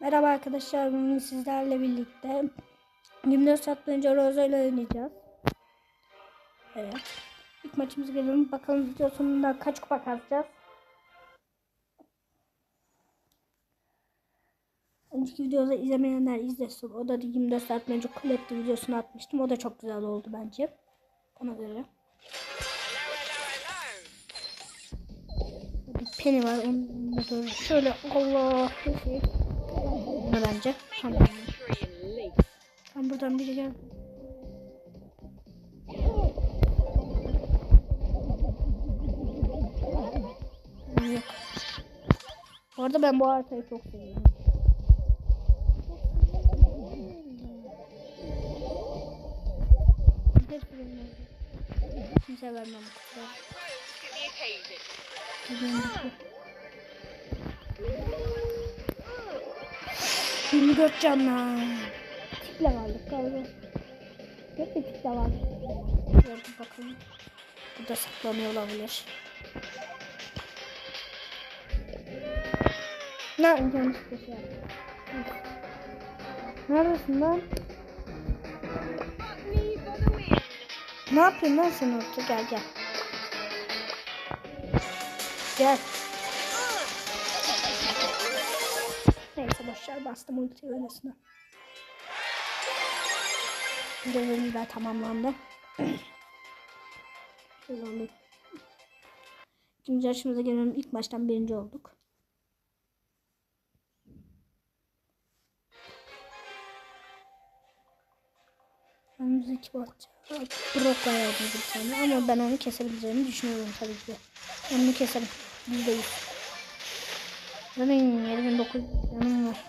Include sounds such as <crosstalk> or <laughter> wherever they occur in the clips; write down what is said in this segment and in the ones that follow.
Merhaba arkadaşlar, bugün sizlerle birlikte 24 saat boyunca Rosa ile oynayacağız. Evet. İlk maçımıza gelelim. Bakalım video sonunda kaç kupa kazacağız. Önceki videoda izlemeyenler izlesin. O da 24 saat boyunca kulüpte videosunu atmıştım. O da çok güzel oldu bence. Ona göre. Bir Penny var. Onu. Şöyle Allah. Bunu bence. Tamam. Tam buradan biri gel. Yok. Bu arada ben bu haritayı çok seviyorum. Kimse vermem bu 24 canla. Tiple varlık kaldı. Hep bir tiple var. Gördüm bakalım. Burada saklanıyor olabilir. Ne yanlış bir şey yaptım. Neredesin lan? Ne yapıyorsun lan sen orada? Gel gel. Gel. Neyse boşver bastım ulti öylesine. Görevimiz de tamamlandı. <clears throat> Şöyle. İkinci yarışımıza gelelim. İlk maçtan birinci olduk. Önümüzdeki maç. Brock var yardımcı bir tane ama ben onu kesebileceğimi düşünüyorum tabii ki. Onu keserim. Yüzde yüz. Zaten 79 canım var.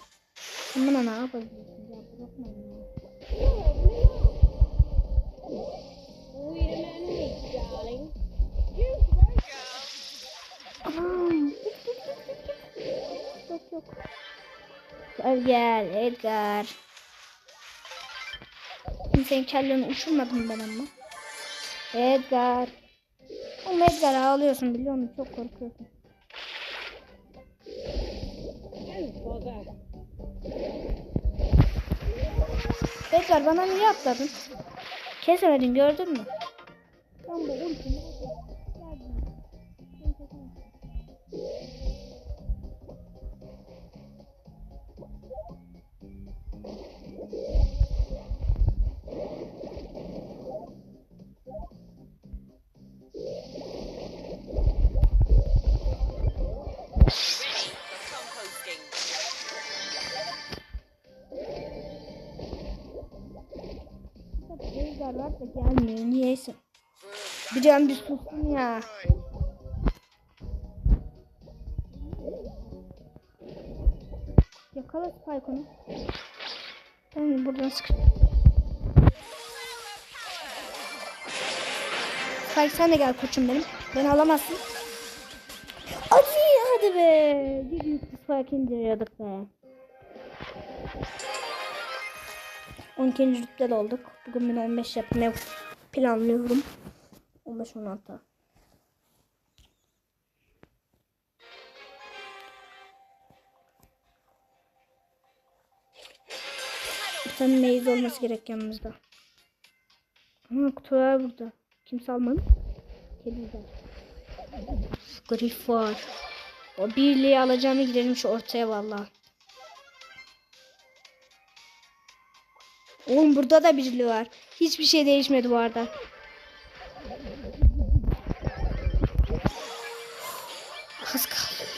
Sen ne yapabilirsin ya? Bırakma. Yok yok. Gel gel Edgar. Senin kelleni uçurmadım ben ama. Edgar. Oğlum Edgar ağlıyorsun biliyor musun? Çok korkuyorsun. Edgar bana niye atladın? Kesemedin gördün mü? Ben bu ultimi Da gelmiyor. Niyeyse. Bir can bir sussun ya. Yakala Spike onu. Ben buradan sık. Spike sen de gel koçum benim. Beni alamazsın. Hadi hadi be. Bir büyük Spike indiriyorduk be. 12. rütbeli olduk. Bugün ben 15 yapmayı planlıyorum. 15-16. Bir tane olması gerek yanımızda. Ama kutular burada. Kimse almadı. Kediler. Grif var. O birliği alacağımı gidelim şu ortaya vallahi. Oğlum burada da birliği var. Hiçbir şey değişmedi bu arada. Az kaldı.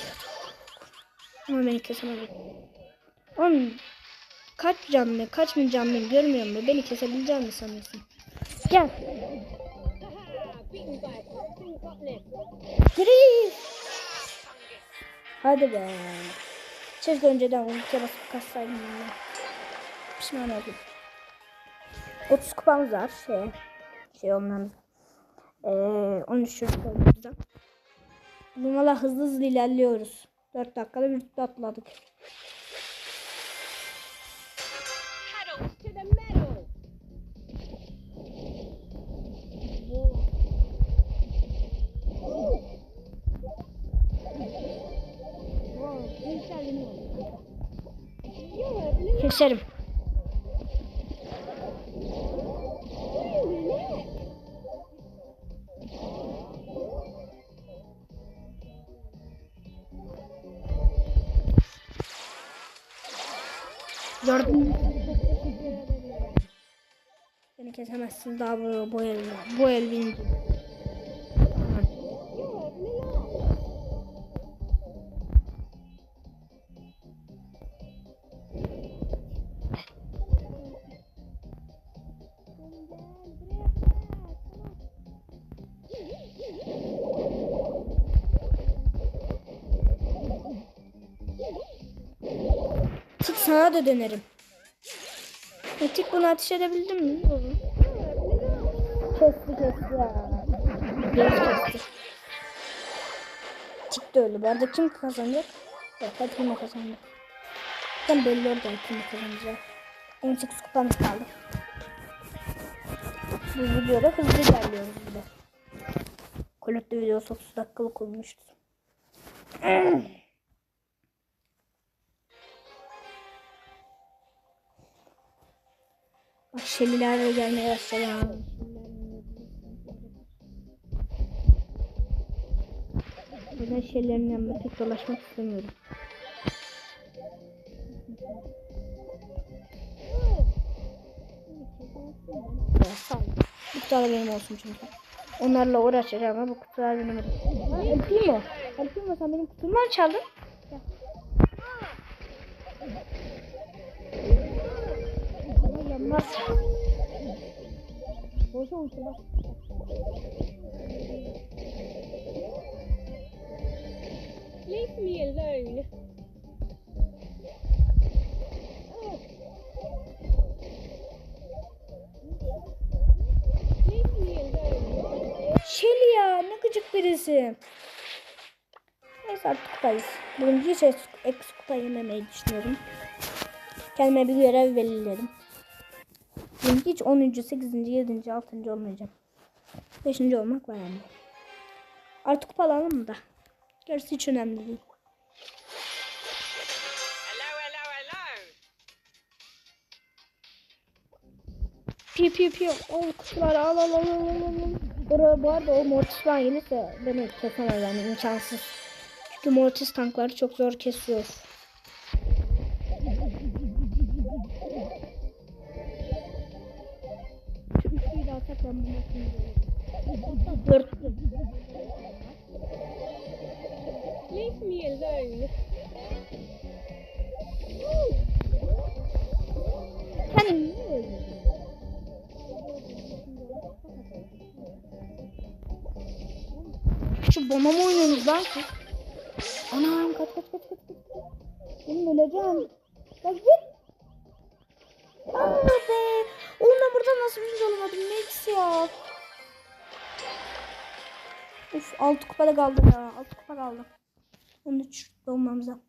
Ama beni kesemedi. Oğlum kaç canlı, kaç bin canlı görmüyor musun? Beni kesebileceğini mi sanıyorsun? Gel. Gri. Hadi be. Keşke önceden ultiye basıp kassaydım. Pişman oldum. 30 kupamız var. Şey, şey olmamız. Ee, 13 çocuk olduğumuzda. Bugün valla hızlı hızlı ilerliyoruz. 4 dakikada bir atladık. Paddles kesemezsin daha bu, bu el bu el. Tik sana da dönerim. Tik bunu ateş edebildim mi? Yok. Kesti kesti ya. Göz kesti. De öldü. Bu kim kazanacak? Evet hadi kim kazanacak. Ben belli oldu kim kazanacak. 18 kupamız kaldı. Bu videoda hızlı ilerliyoruz bir de. Kolekte videosu 30 dakikalık olmuştu. <clears throat> Bak şeliler gelmeye başladı. Ha. Ben şelilerin yanında pek dolaşmak istemiyorum. Kutular benim olsun çünkü. Onlarla uğraşacağım ama bu kutular benim olsun. El Primo. El Primo sen benim kutumdan çaldın. Yanmaz. Boşa uçtu bak. Me alone. Şeli ya ne gıcık birisi. Neyse artık kupayız. Bugün hiç eks eks kupa yememeyi düşünüyorum. Kendime bir görev belirledim. Bugün hiç 10. 8. 7. 6. olmayacağım. 5. olmak var yani. Artık kupa alalım da. Gerisi hiç önemli değil. Hello, hello, hello. Pi pi pi. Al kutuları al al al al al. Buraya bu arada o Mortis falan gelirse beni kesemez yani imkansız. Çünkü Mortis tankları çok zor kesiyor. Şu üçlüyü de alsak ben bunu atayım. Dörtlü. Kendini niye öldürdün? Şu bomba mı oynuyorsunuz lan? Anam kaç kaç kaç kaç kaç. Benim öleceğim. Ya git. Aa be. Oğlum ben burada nasıl birinci olamadım? Max ya. Uf 6 kupada kaldı ya. 6 kupa kaldı. 13 olmamıza.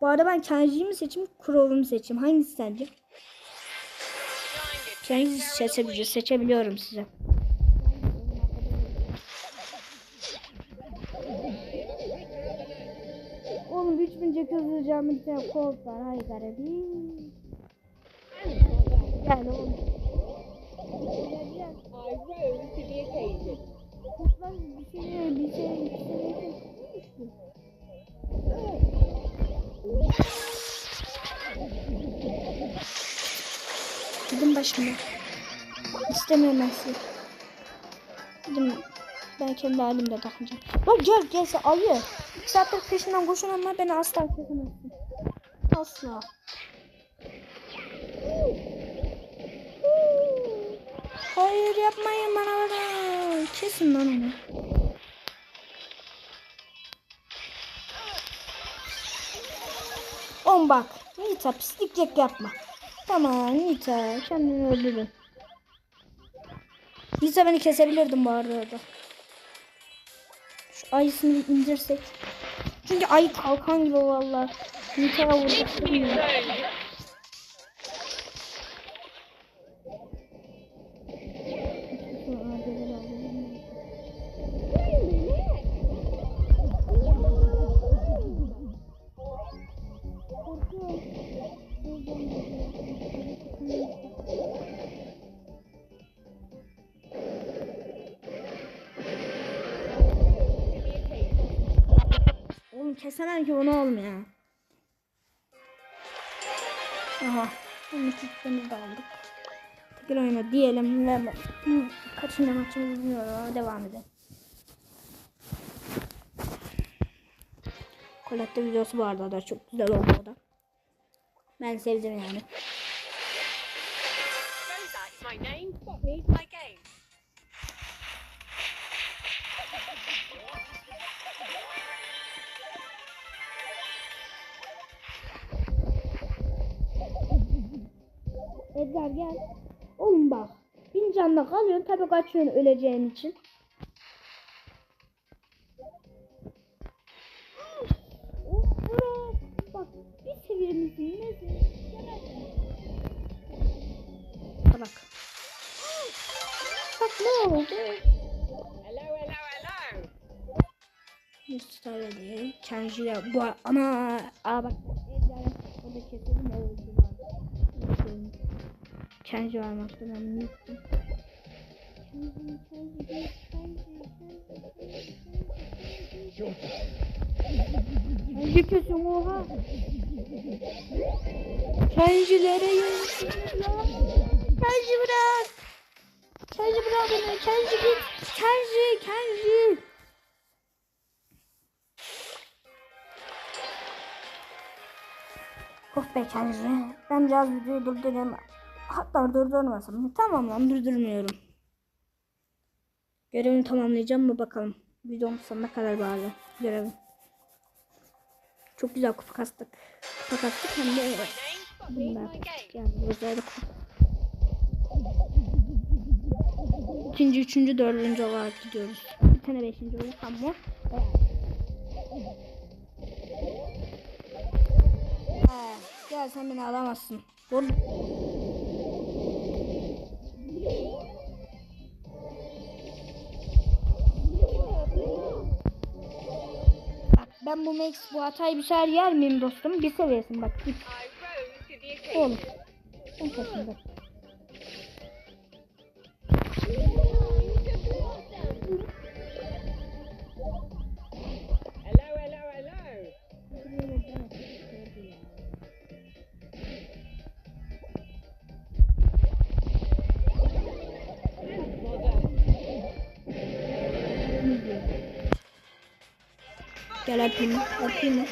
Bu arada ben Kenji'yi mi seçeyim, Crow'u mu seçeyim? Hangisi sence? Kenji'yi seçebiliyor, seçebiliyorum size. Oğlum 3800 canlı bir tane Colt var. Hay garibim. Gel oğlum. Şey. Gidin başımdan. İstemiyorum ben sizi. Gidin. Ben kendi halimde takacağım. Lan gel gelse ayı. İki saattir peşinden koşun ama beni asla kesemezsin. Asla. Hayır yapmayın bana bana. Kesin lan onu. On bak. Nita pisliklik yapma. Tamam Nita kendini öldürün. Nita beni kesebilirdim bu arada orada. Şu ayısını indirsek. Çünkü ayı kalkan gibi valla. Nita'ya Leave kesemem ki oğlum ya. Aha. Onun çiftliğimizi de aldık. Tekrar oyna diyelim ve kaçıncı maçımız bilmiyorum devam edelim. Colette videosu vardı da çok güzel oldu da. Ben sevdim yani. Edgar gel. Oğlum bak. Bin canla kalıyorsun tabi kaçıyorsun öleceğin için. Bak bir seviyemizin nesi? Bak. Bak ne oldu? Hello, hello, hello. Mustafa diye. Kenji'ye bu ana. Aa bak. Edgar'ı keselim o öldü var. Kenji var maçta ben Kenji, Kenji kesin oha. Kenji'lere yönetsinler lan. Bırak. Kenji bırak beni. Kenji git. Kenji, Kenji. Of be Kenji. Ben biraz videoyu durdurayım. Hatta durdurmasam. Tamam lan durdurmuyorum. Görevimi tamamlayacağım mı bakalım. Videomun sonuna kadar bağlı görevim. Çok güzel kupa kastık. Kupa kastık hem de bunlar yani özel. İkinci, üçüncü, dördüncü olarak gidiyoruz. Bir tane beşinci olur ama. Gel sen beni alamazsın. Vur. Bak ben bu Max bu hatayı bir sefer yer miyim dostum? Bir seviyesin bak git occasion. oğlum. Gel öpeyim, öpeyim.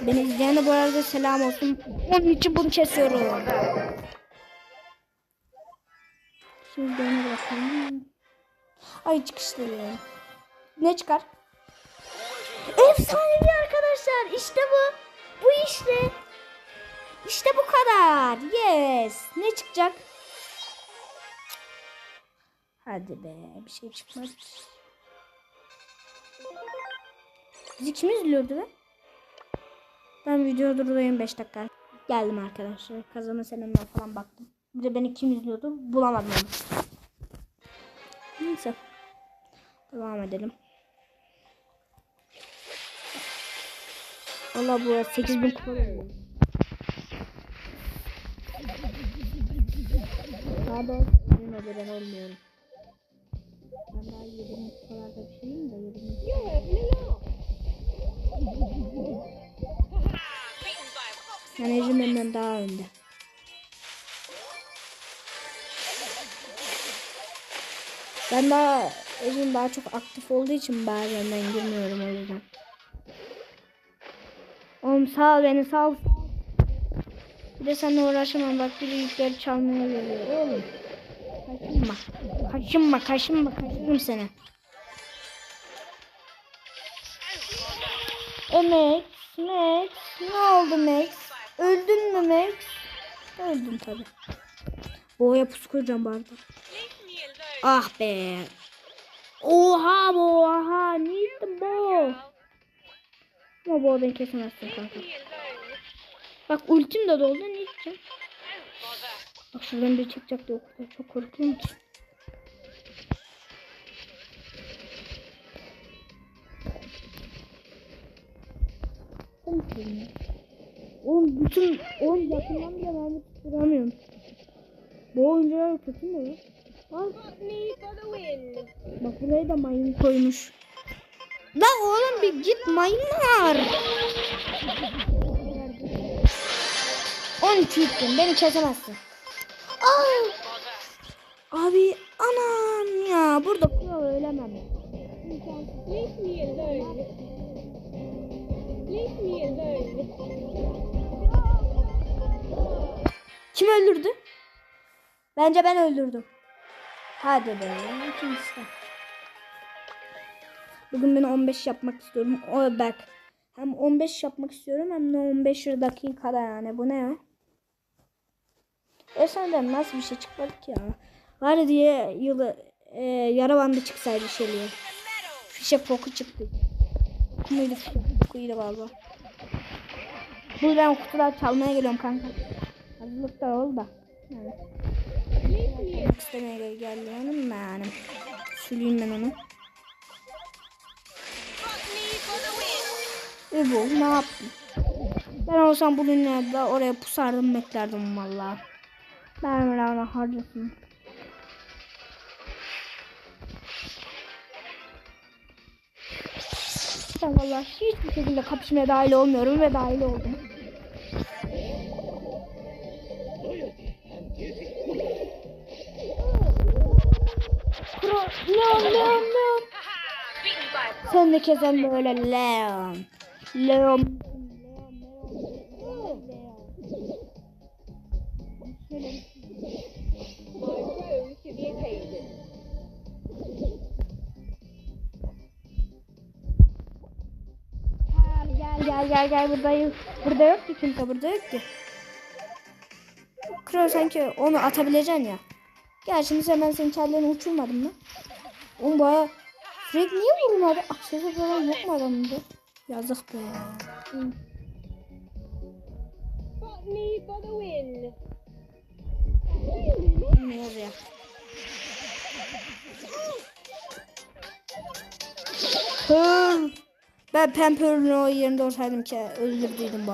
Beni izleyene bu arada selam olsun. Onun için bunu kesiyorum. Şimdi dönüp bakalım. Ay çıkışları. Ne çıkar? Efsanevi arkadaşlar. İşte bu. Bu işte. İşte bu kadar. Yes. Ne çıkacak? Hadi be. Bir şey çıkmaz. Bizi kim izliyordu be? Ben video durdurayım 5 dakika. Geldim arkadaşlar. Kazanma senemden falan baktım. Bir de beni kim izliyordu? Bulamadım onu. Neyse. Devam edelim. Valla bu 8000 kupa. Daha doğrusu emin ben olmuyorum. Ben daha 7000 kupalarda bir şeyim de 7000 You're Menajim benden daha önde. Ben daha Ecim daha çok aktif olduğu için bazen ben girmiyorum o yüzden. Oğlum sağ ol beni sağ ol. Bir de seninle uğraşamam bak biri yükleri çalmaya geliyor oğlum. Kaşınma. Kaşınma kaşınma kaşınırım seni. E Max, Max, ne oldu Max? Öldün mü Max? Öldüm tabi. Boğaya pusu koyacağım alone. Ah be. Oha bu oha. Ne gittin bu? Ama bu beni kesemezsin kanka. Bak ultim de doldu ne bother. Bak şuradan bir çıkacak diye çok korkuyorum ki. Ya? Oğlum bütün oğlum yakından bile mermi tutturamıyorum. Bu oyuncular kötü mü? Bak, buraya da mayın koymuş. Lan oğlum bir git maymunlar. 13 yuttum. Beni kesemezsin. Aa, abi anam ya. Burada kural ölemem. Leave Kim öldürdü? Bence ben öldürdüm. Hadi be. İkincisi. Bugün ben 15 yapmak istiyorum. O bak. Hem 15 yapmak istiyorum hem de 15 dakikada yani. Bu ne ya? Efendim nasıl bir şey çıkmadı ki ya? Var diye yılı e, yara bandı çıksaydı şeyliğe. Fişek foku çıktı. Kumuydu fişek fokuydu valla. Buradan kutular çalmaya geliyorum kanka. Hazırlıklar ol da. Yapmak istemeye geldi hanım yani. Süleyim ben onu. Ve bu ne yaptın? Ben olsam bu dünyada oraya pusardım beklerdim valla. Ben ona harcasın. Ben valla hiçbir şekilde kapışmaya dahil olmuyorum ve dahil oldum. Kro, Leon, Leon, Leon. Sen de kezen böyle Leon. Leon. Gel gel gel burada yok. Ki kimse burada yok ki. Kral sanki onu atabileceksin ya. Gel şimdi sen ben senin kellerini uçurmadım mı? Oğlum baya Frank niye vurmadı? Aksesuar falan yok mu adamında? Yazık be. The win. Ne yazıyor? Pearl. Ben Pamper'ın o yerinde olsaydım ki öldürdüydüm bu.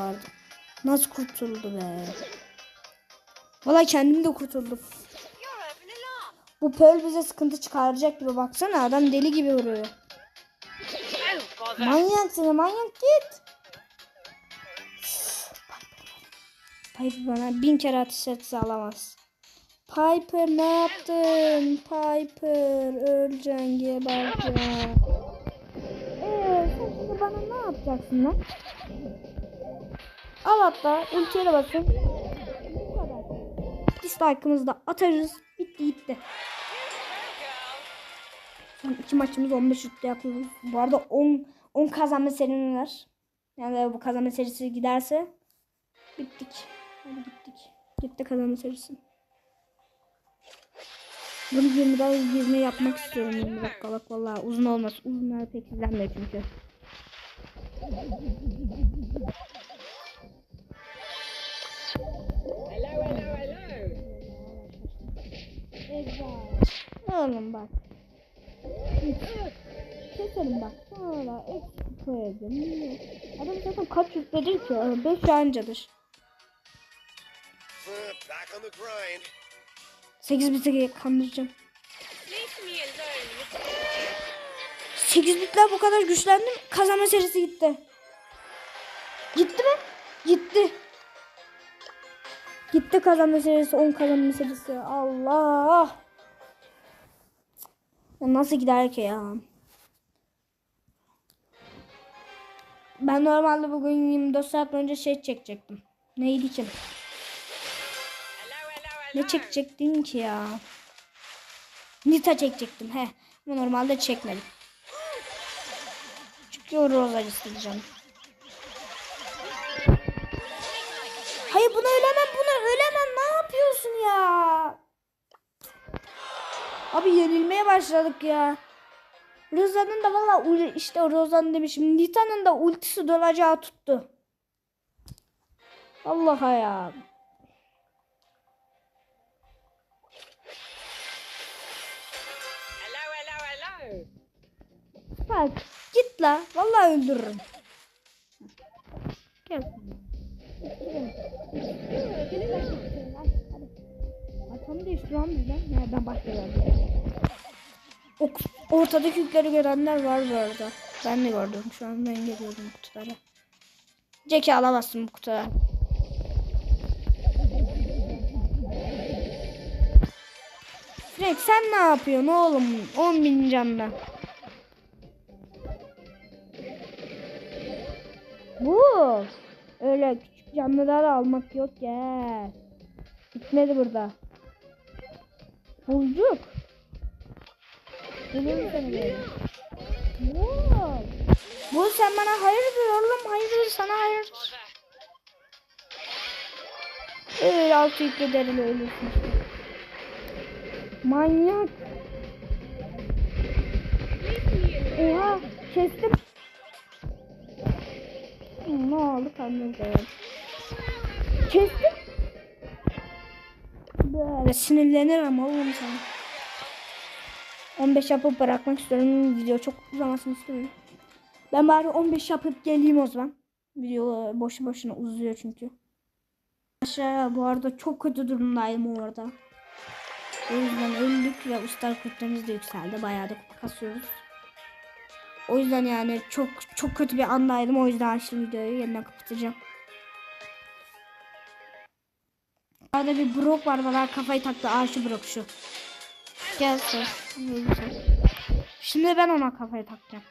Nasıl kurtuldu be? Valla kendim de kurtuldum. Bu Pearl bize sıkıntı çıkaracak gibi baksana adam deli gibi vuruyor. Manyak seni manyak git. Piper bana bin kere ateş etse alamaz. Piper ne yaptın? Piper öleceksin gebereceksin. Şimdi bana ne yapacaksın lan? Al hatta de basın. Bu kadar. Dislike'ımızı da atarız. Bitti gitti. Son iki maçımız 15 şutla yapıyoruz. Bu arada 10 10 kazanma serinin var. Yani bu kazanma serisi giderse bittik. Hadi gittik. Gitti kazanma serisi. Bunu 20 daha 20 yapmak istiyorum 20 dakikalık valla uzun olmaz. Uzunlar pek izlenmiyor çünkü. Hello. Oğlum bak. Keselim bak. Sonra eksik koyalım. Adam zaten kaç yükledin ki? 5 ancadır. Back on the grind. 8 bit'e kandıracağım. Leave me alone. 8 bitler bu kadar güçlendim. Kazanma serisi gitti. Gitti mi? Gitti. Gitti kazanma serisi. 10 kazanma serisi. Allah. Ya nasıl gider ki ya? Ben normalde bugün 24 saat önce şey çekecektim. Neydi ki? Ne çekecektin ki ya? Nita çekecektim he. Ama normalde çekmedim. Çünkü Rosa isteyeceğim. Hayır bunu ölemem bunu ölemem ne yapıyorsun ya? Abi yenilmeye başladık ya. Rosa'nın da valla işte Rosa'nın demişim. Nita'nın da ultisi dolacağı tuttu. Allah'a ya. Bak git la. Vallahi öldürürüm. Gel. Arkamı değiştir lan bizden. Nereden başlayalım? Ortadaki yükleri görenler var bu arada. Ben de gördüm şu an ben geliyorum bu kutulara. Jack'i alamazsın bu kutulara. Frank sen ne yapıyorsun oğlum? 10 bin canla. Öyle küçük canlıları almak yok ya. Bitmedi burada. Seni böyle. Bu. Sen bana hayırdır oğlum hayırdır sana hayır. Öyle altı yükle derili ölürsün. Manyak. Oha kestim. Ne oldu kandım Kestim. Böyle sinirlenirim oğlum sana. 15 yapıp bırakmak istiyorum. Video çok uzamasını istiyorum. Ben bari 15 yapıp geleyim o zaman. Video boşu boşuna uzuyor çünkü. Aşağı bu arada çok kötü durumdayım orada. O yüzden öldük ve ustar kütlemiz de yükseldi. Bayağı da kasıyoruz. O yüzden yani çok çok kötü bir andaydım. O yüzden açtım videoyu. Yeniden kapatacağım. Arada bir Brock var bana kafayı taktı. Aa şu Brock şu. Gel sen. Buyurun sen. Şimdi ben ona kafayı takacağım.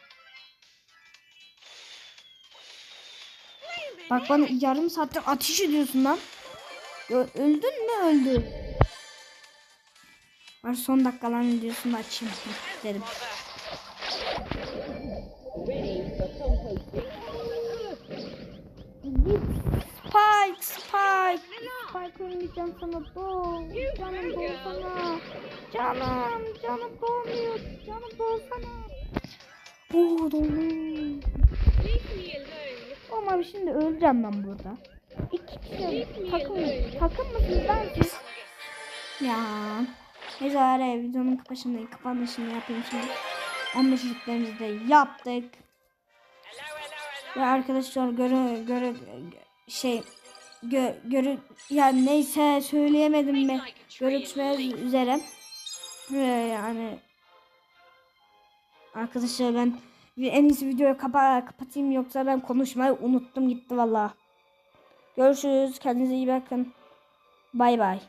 Bak bana yarım saattir ateş ediyorsun lan. Öldün mü öldü. Var son dakikaların videosunu açayım dedim. Spike, Spike. Oynayacağım sana bol. Canım bol sana. Canım, canım dolmuyor. Canım bol sana. Oo dolu. Leave me alone. Ama şimdi öleceğim ben burada. İki kişi takım, takım mısınız ben siz? Ya. Neyse araya videonun kapanışını, kapanışını yapayım şimdi. 15 yüklerimizi de yaptık. Ve arkadaşlar göre göre şey gö, göre yani neyse söyleyemedim mi görüşmek üzere Ve yani arkadaşlar ben en iyisi videoyu kapa kapatayım yoksa ben konuşmayı unuttum gitti valla. Görüşürüz kendinize iyi bakın. Bay bay.